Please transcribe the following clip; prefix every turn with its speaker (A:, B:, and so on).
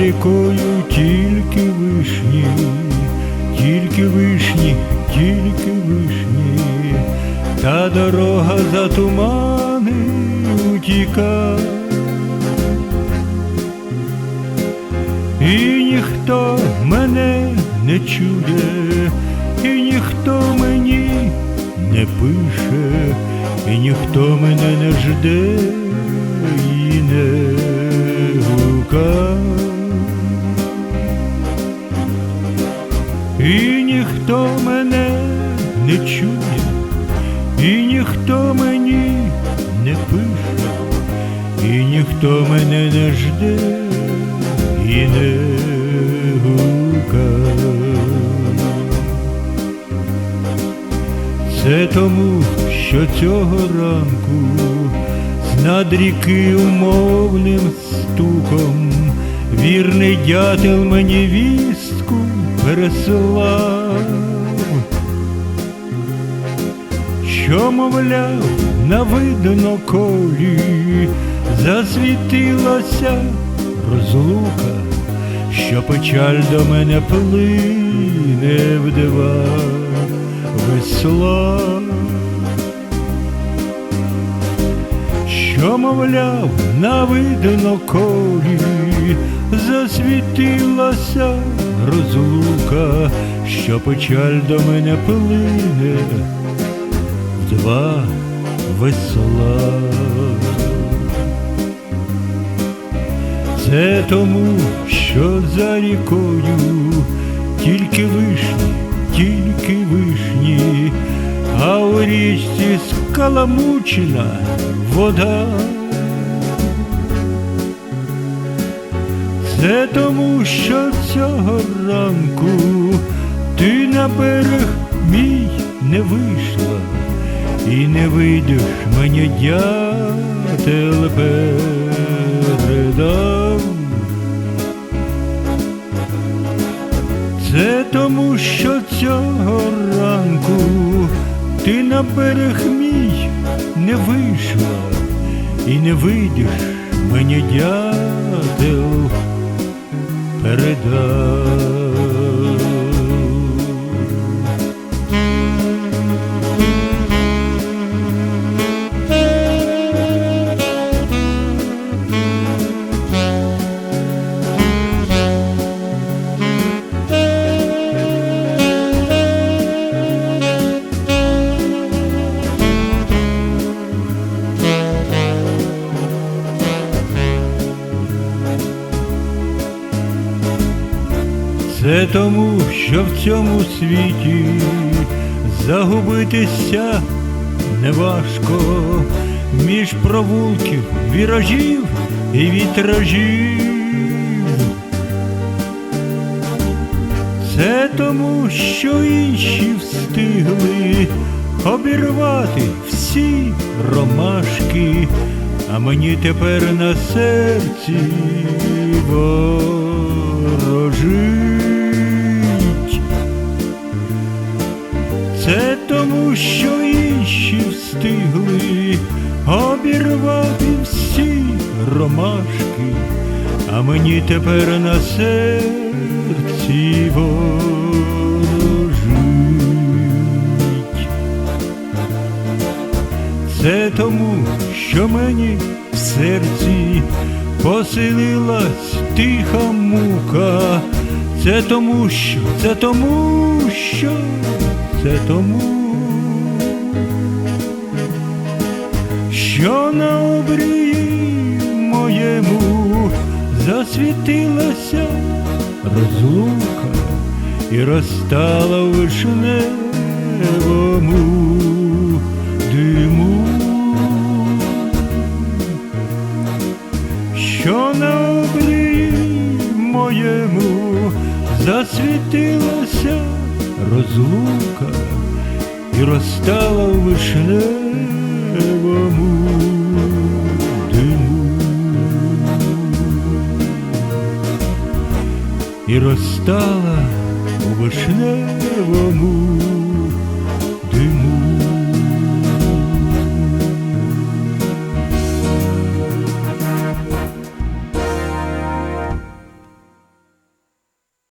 A: Рікою тільки вишні, тільки вишні, тільки вишні, та дорога за тумани утіка. І ніхто мене не чує, і ніхто мені не пише, і ніхто мене не жде і не гука. І ніхто мене не чує, і ніхто мені не пише, і ніхто мене не жде і не гука. Це тому, що цього ранку з над ріки умовним стуком вірний дятел мені вістку пересилав, що, мовляв, на видно колі засвітилася розлука, що печаль до мене плине в дива весла, що, мовляв, на видно колі засвітилася розлука, що печаль до мене плине два весла. Це тому, що за рікою тільки вишні, тільки вишні, а у річці скаламучена вода. Це тому, що цього ранку ти на берег мій не вийшла, і не вийдеш мені дятел передав. Це тому, що цього ранку ти на берег мій не вийшла, і не вийдеш мені дятел передав. Це тому, що в цьому світі загубитися неважко між провулків, віражів і вітражів. Це тому, що інші встигли обірвати всі ромашки, а мені тепер на серці встигли обірвати всі ромашки, а мені тепер на серці ворожить. Це тому, що мені в серці поселилась тиха мука. Це тому, що, це тому, що, це тому, що на обрії моєму засвітилася розлука і розтала у вишневому диму. що на обрії моєму засвітилася розлука і розтала у вишневому диму. І розстала у вишневому